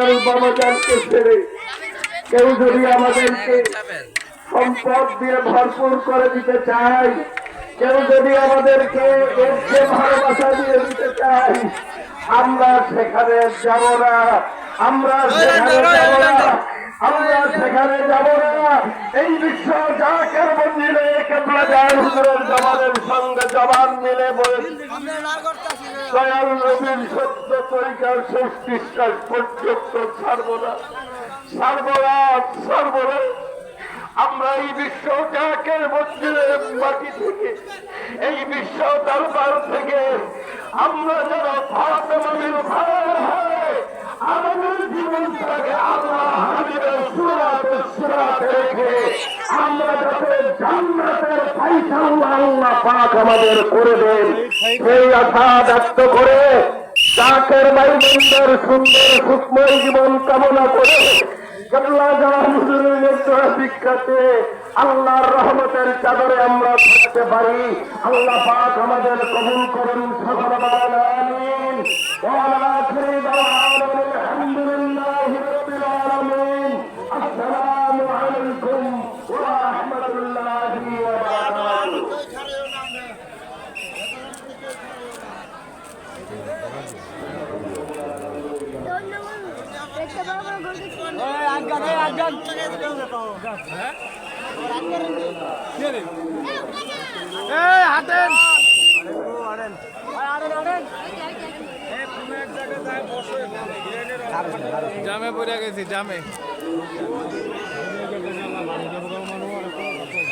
দয়াল বাবাজানকে ছেড়ে কেউ যদি আমাদেরকে সম্পদ দিয়ে ভরপুর করে দিতে চায়, কেউ যদি আমাদেরকে ভালোবাসা দিয়ে দিতে চায়, আমরা সেখানে যাব না। আমরা সেখানে যাব না। আমরা সেখানে যাব না। এই বিশ্ব জাকের মন্দিরে কেবলা যায় হুজুরের জবানের সঙ্গে জবান মিলে দয়াল সত্য তরিকার শেষ নিঃশ্বাস পর্যন্ত ছাড়ব না ছাড়ব আমরা এই বিশ্ব জাকের মন্দিরের মাটি থেকে, এই বিশ্ব দরবার থেকে আমরা যারা ভারত হয় আমাদের জীবনটাকে আল্লাহ হাবিবের আল্লাহ আমাদের করে দেন, সেই আশা ব্যক্ত করে সুন্দর সুখময় জীবন কামনা করে আল্লাহর রহমতের চাদরে আমরা থাকতে পারি। আল্লাহ পাক আমাদের কবুল করুন। জামে পড়ে গেছি জামে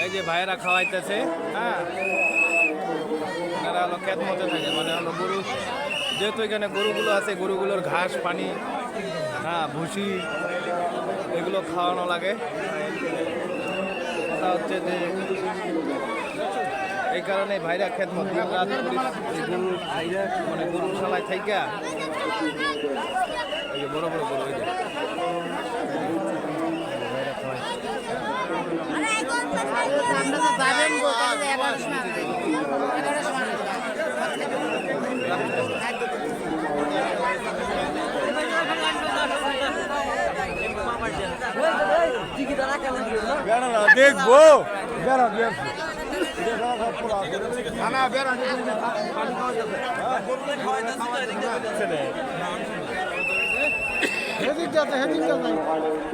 এই যে ভাইয়েরা খাওয়াইতেছে হ্যাঁ হলো খেত মতে থাকে মানে হলো গরু যেহেতু এখানে গরুগুলো আছে গরুগুলোর ঘাস পানি হ্যাঁ ভুসি এগুলো খাওয়ানো লাগে। কথা হচ্ছে যে এই কারণে ভাইরা খেত রাত গরু মানে থাইকা এই যে বড় বড় গরু এই যে। আমরা তো যাবেন গো তাহলে এগারোটার সময় এগারোটার সময় দেখব